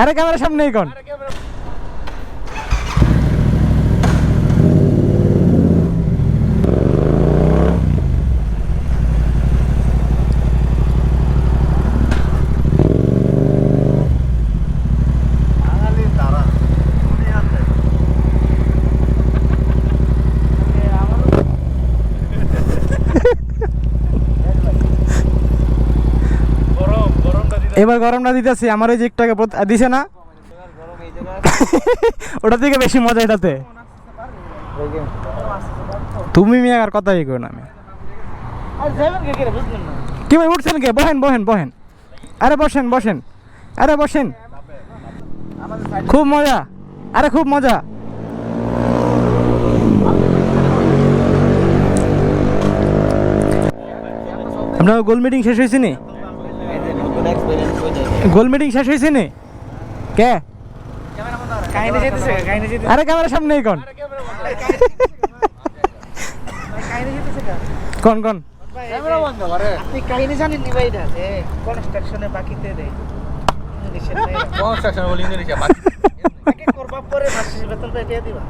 আরে ক্যামেরার সামনে কোন? এবার গরমটা দিতেছি, আমার ওই একটু দিছে না? ওটা থেকে বেশি মজা এটাতে। তুমি মিয়া আর কথাই কই না আমি কি ভাই, উঠছেন কে? বহেন বহেন বহেন আরে বসেন বসেন। আরে বসেন। খুব মজা। আরে খুব মজা। আপনার গোল মিটিং শেষ হয়েছে নি? গোল মিটিং শেষ হয়েছে নি। কে? আরে ক্যামেরার সামনেই কোন। কোন কোন? আপনি কাহিনী জানেন নি ভাই কনস্ট্রাকশনে বাকিতে দেয় কনস্ট্রাকশন বলি ইন্দোনেশিয়া আগে করবা পরে মাসের বেতনটা দিয়ে দিবা।